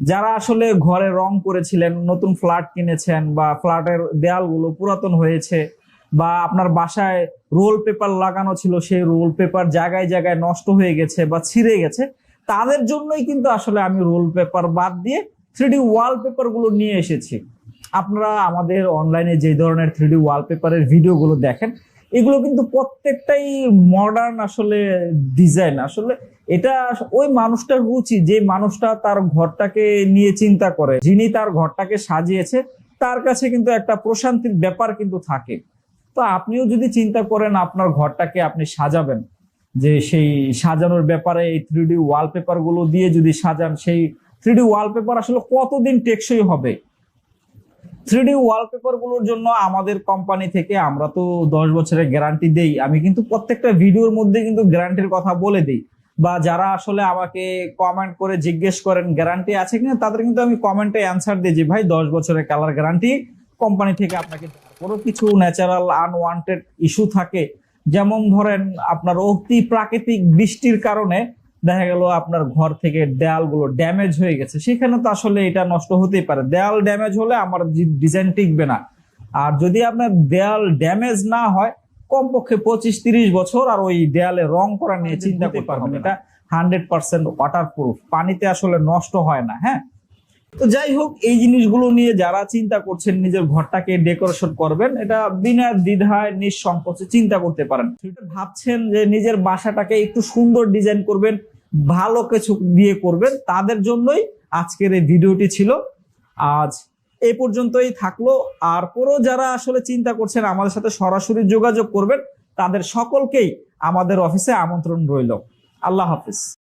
যারা আসলে ঘরে রং করেছিলেন, নতুন ফ্ল্যাট কিনেছেন বা ফ্ল্যাটের দেয়ালগুলো পুরাতন হয়েছে বা আপনার বাসায় রোল পেপার লাগানো ছিল, সেই রোল পেপার জায়গায় জায়গায় নষ্ট হয়ে গেছে বা ছিঁড়ে গেছে, তাদের জন্যই কিন্তু আসলে আমি রোল পেপার বাদ দিয়ে থ্রিডি ওয়ালপেপারগুলো নিয়ে এসেছি। আপনারা আমাদের অনলাইনে যে ধরনের থ্রিডি ওয়ালপেপারের ভিডিওগুলো দেখেন এগুলো কিন্তু প্রত্যেকটাই মডার্ন আসলে ডিজাইন আসলে এটা ওই মানুষটার রুচি, যে মানুষটা তার ঘরটাকে নিয়ে চিন্তা করে, যিনি তার ঘরটাকে সাজিয়েছে, তার কাছে কিন্তু একটা প্রশান্তির ব্যাপার কিন্তু থাকে। তো আপনিও যদি চিন্তা করেন আপনার ঘরটাকে আপনি সাজাবেন, যে সেই সাজানোর ব্যাপারে এই থ্রিডি ওয়ালপেপারগুলো দিয়ে যদি সাজান, সেই থ্রিডি ওয়ালপেপার আসলে কতদিন টেকসই হবে? থ্রিডি ওয়ালপেপারগুলোর জন্য আমাদের কোম্পানি থেকে আমরা তো দশ বছরের গ্যারান্টি দেই। আমি কিন্তু প্রত্যেকটা ভিডিওর মধ্যে কিন্তু গ্যারান্টির কথা বলে দিই। বা যারা আসলে আমাকে কমেন্ট করে জিজ্ঞেস করেন গ্যারান্টি আছে কিনা, তাদের কিন্তু আমি কমেন্টে অ্যান্সার দিই যে, ভাই, দশ বছরের কালার গ্যারান্টি কোম্পানি থেকে আপনাকে কোনো কিছু ন্যাচারাল আনওয়ান্টেড ইস্যু থাকে। যেমন ধরেন, আপনার অতি প্রাকৃতিক বৃষ্টির কারণে দেখা গেল আপনার ঘর থেকে দেয়ালগুলো ড্যামেজ হয়ে গেছে। সেখানে তো আসলে এটা নষ্ট হতেই পারে। দেয়াল ড্যামেজ হলে আমার ডিজাইন টিকবে না। আর যদি আপনার দেয়াল ড্যামেজ না হয় কমপক্ষে পঁচিশ তিরিশ বছর আর ওই দেয়ালে রং করা নিয়ে চিন্তা করতে হবে। এটা হান্ড্রেড পার্সেন্ট ওয়াটার প্রুফ পানিতে আসলে নষ্ট হয় না হ্যাঁ? তো যাই হোক এই জিনিসগুলো নিয়ে যারা চিন্তা করছেন নিজের ঘরটাকে ডেকোরেশন করবেন এটা বিনা দ্বিধায় নিঃসংকোচে চিন্তা করতে পারেন। ভাবছেন যে নিজের বাসাটাকে একটু সুন্দর ডিজাইন করবেন ভালো কিছু দিয়ে করবেন, তাদের জন্যই আজকের এই ভিডিওটি ছিল। আজ এ পর্যন্তই থাকল। আর পুরো যারা আসলে চিন্তা করছেন আমাদের সাথে সরাসরি যোগাযোগ করবেন, তাদের সকলকেই আমাদের অফিসে আমন্ত্রণ রইল। আল্লাহ হাফিজ।